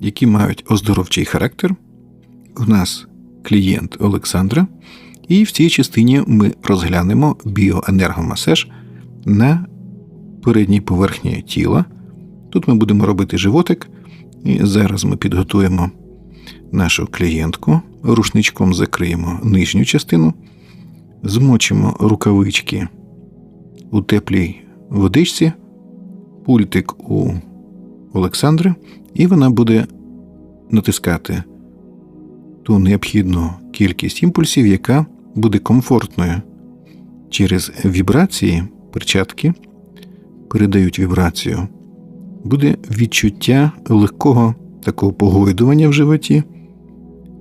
які мають оздоровчий характер. У нас клієнт Олександра, і в цій частині ми розглянемо біоенергомасаж на передній поверхні тіла. Тут ми будемо робити животик, і зараз ми підготуємо нашу клієнтку, рушничком закриємо нижню частину, змочимо рукавички у теплій водичці, пультик у Олександри, і вона буде натискати ту необхідну кількість імпульсів, яка буде комфортною. Через вібрації перчатки передають вібрацію. Буде відчуття легкого такого погойдування в животі,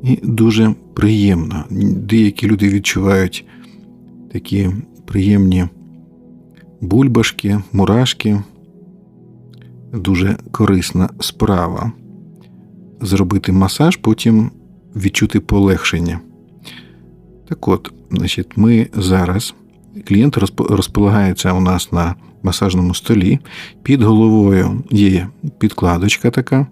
і дуже приємно. Деякі люди відчувають такі приємні бульбашки, мурашки. Дуже корисна справа. Зробити масаж, потім відчути полегшення. Так от, значить, ми зараз, клієнт розполагається у нас на масажному столі. Під головою є підкладочка така,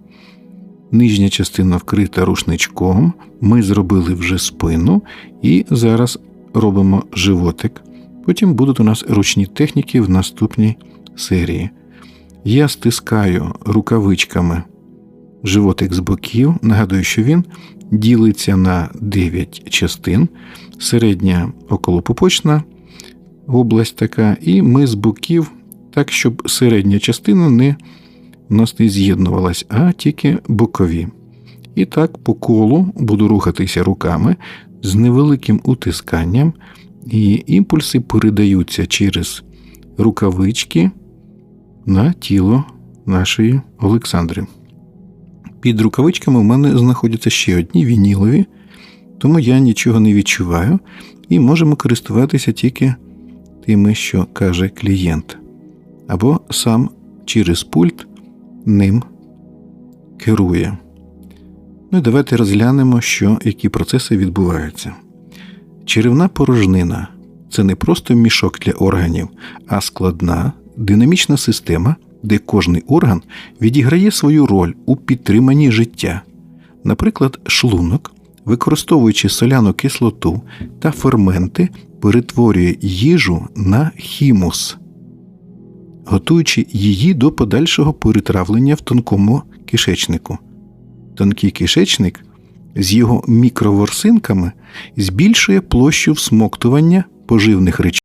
нижня частина вкрита рушничком. Ми зробили вже спину і зараз робимо животик. Потім будуть у нас ручні техніки в наступній серії. Я стискаю рукавичками животик з боків. Нагадую, що він ділиться на 9 частин, середня околопупочна область така, і ми з боків, так, щоб середня частина не у нас не з'єднувалась, а тільки бокові. І так по колу буду рухатися руками з невеликим утисканням, і імпульси передаються через рукавички на тіло нашої Олександри. Під рукавичками у мене знаходяться ще одні вінілові, тому я нічого не відчуваю і можемо користуватися тільки тими, що каже клієнт, або сам через пульт ним керує. Ну і давайте розглянемо, що, які процеси відбуваються. Черевна порожнина це не просто мішок для органів, а складна динамічна система, де кожний орган відіграє свою роль у підтриманні життя. Наприклад, шлунок, використовуючи соляну кислоту та ферменти, перетворює їжу на хімус, готуючи її до подальшого перетравлення в тонкому кишечнику. Тонкий кишечник з його мікроворсинками збільшує площу всмоктування поживних речовин